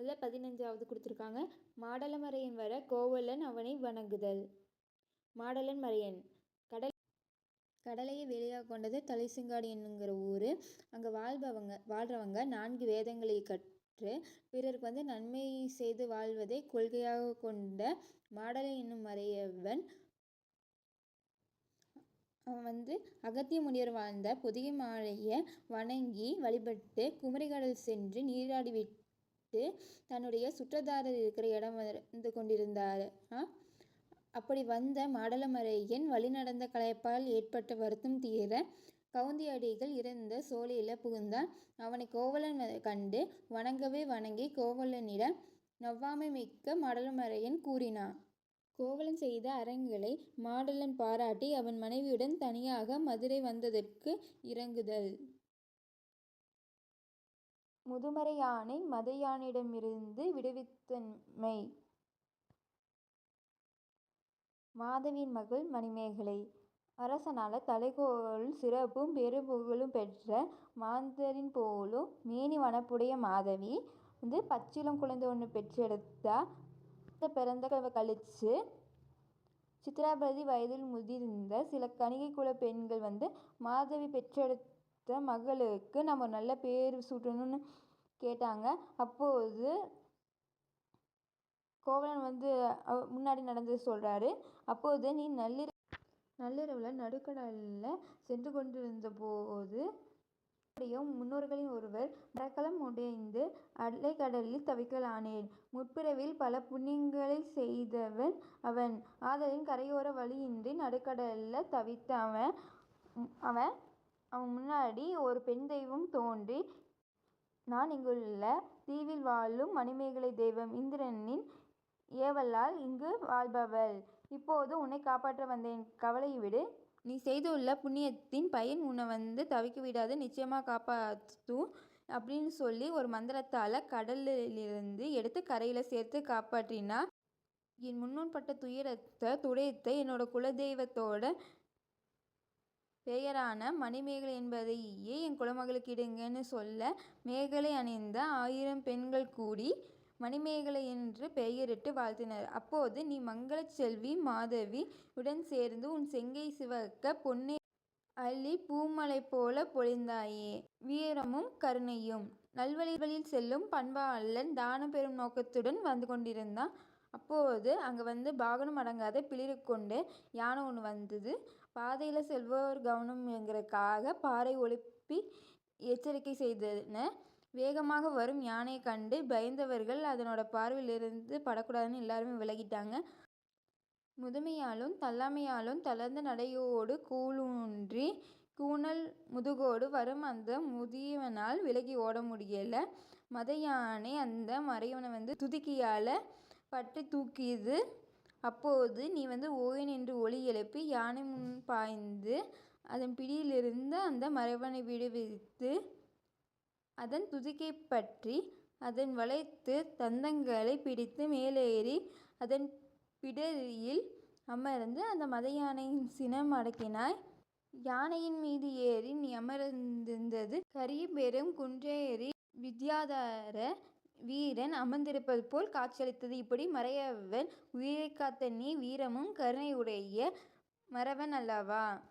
அதில் பதினஞ்சாவது கொடுத்துருக்காங்க. மாடலமரையன் வர கோவலன் அவனை வணங்குதல். மாடலன் மறையன் கடல் கடலையை வேலையாக கொண்டது தலைசிங்காடு என்னுங்கிற ஊர். அங்கே வாழ்பவங்க வாழ்கிறவங்க நான்கு வேதங்களை கற்று பிறருக்கு வந்து நன்மை செய்து வாழ்வதை கொள்கையாக கொண்ட மாடலை என்னும் மறையவன். அவன் வந்து அகத்திய முனிவர் வாழ்ந்த புதிய மாலையை வணங்கி வழிபட்டு குமரிக்கடல் சென்று நீராடிவிட்டு தன்னுடைய சுற்றத்தாரர் இருக்கிற இடம் வந்து கொண்டிருந்தார். அப்படி வந்த மாடலமரையன் வழிநடந்த களைப்பால் ஏற்பட்ட வருத்தம் தீர கவுந்தியடிகள் இருந்த சோலையில் புகுந்தான். அவனை கோவலன் கண்டு வணங்கவே வணங்கி கோவலனிடம் நவ்வாமை மிக்க மாடலமரையன் கூறினான். கோவலன் செய்த அரங்குகளை மாடலன் பாராட்டி அவன் மனைவியுடன் தனியாக மதுரை வந்ததற்கு இறங்குதல். இரங்குதல் முதுமறையானை மதயானிடமிருந்து விடுவித்தமை மாதவியின் மகள் மணிமேகலை. அரசனால தலைகோலும் சிறப்பும் பெரும்புகழும் பெற்ற மாந்தரின் போலும் மேனி வனப்புடைய மாதவி வந்து பச்சிளம் குழந்தை ஒன்று பெற்றெடுத்தா பிறந்த கழிச்சு சித்ராபதி வயதில் முதிர்ந்த சில கணிகை குல பெண்கள் வந்து மாதவி பெற்றெடுத்த மகளுக்கு நம்ம நல்ல பேர் சூட்டணும்னு கேட்டாங்க அப்போது கோவலன் வந்து முன்னாடி நடந்து சொல்கிறாரு அப்போது நீ நள்ளிர நள்ளிரவில் நடுக்கடலில் சென்று கொண்டிருந்த போது முன்னோர்களின் ஒருவர் மரக்கலம் உடைந்து அலைக்கடலில் தவிக்கலானேன். முற்பிறவில் பல புண்ணியங்களை செய்தவன் அவன். ஆதலின் கரையோர வழியின்றி நடுக்கடலில் தவித்த அவன் அவன் அவன் முன்னாடி ஒரு பெண் தெய்வம் தோன்றி நான் இங்குள்ள தீவில் வாழும் மணிமேகலை தெய்வம். இந்திரனின் ஏவலால் இங்கு வாழ்பவள். இப்போது உன்னை காப்பாற்ற வந்தேன். கவலையை விடு. நீ செய்துள்ள புண்ணியத்தின் பயன் உன்னை வந்து தவிக்க விடாது நிச்சயமாக காப்பாற்றும் அப்படின்னு சொல்லி ஒரு மந்திரத்தால் கடலிலிருந்து எடுத்து கரையில் சேர்த்து காப்பாற்றினா என் முன்னோன் பட்ட துயரத்தை துடைத்த என்னோட குலதெய்வத்தோட பெயரான மணிமேகலை என்பதையே என் குலமகளுக்கு இடுங்கன்னு சொல்ல மேகலை அணிந்த ஆயிரம் பெண்கள் கூடி மணிமேகலை என்று பெயரிட்டு வாழ்த்தினர். அப்போது நீ மங்களச் செல்வி மாதவி உடன் சேர்ந்து உன் செங்கை சிவக்க பொன்னே அள்ளி பூமலை போல பொழிந்தாயே. வீரமும் கருணையும். நல்வழிகளில் செல்லும் பண்பாளன் தானம் பெறும் நோக்கத்துடன் வந்து கொண்டிருந்தான். அப்போது அங்கே வந்து பாகனும் அடங்காத பிளிறு கொண்டு யானை ஒன்று வந்தது. பாதையில் செல்வோர் கவனம் என்கிறதுக்காக பாறை ஒழுப்பி எச்சரிக்கை செய்தன. வேகமாக வரும் யானையை கண்டு பயந்தவர்கள் அதனோட பார்வையிலிருந்து படக்கூடாதுன்னு எல்லாருமே விலகிட்டாங்க. முதுமையாலும் தள்ளாமையாலும் தளர்ந்த நடையோடு கூழூன்றி கூனல் முதுகோடு வரும் அந்த முதியவனால் விலகி ஓட முடியலை மத யானை அந்த மறையவனை வந்து துதிக்கையால் பற்றி தூக்கியது. அப்போது நீ வந்து ஓயன் என்று ஒலி எழுப்பி யானை முன் பாய்ந்து அதன் பிடியிலிருந்து அந்த மறைவனை விடுவித்து அதன் துதிக்கை பற்றி அதன் வளைத்து தந்தங்களைப் பிடித்து மேலேறி அதன் பிடரியில் அமர்ந்து அந்த மத யானையின் சினம் அடக்கினாய். யானையின் மீது ஏறி நீ அமர்ந்திருந்தது கரிய பெரும் குன்றேறி வித்யாதார வீரன் அமர்ந்திருப்பது போல் காட்சியளித்தது. இப்படி மறையவன் உயிரைக் காத்த நீ வீரமும் கருணையுடைய மறவன் அல்லவா?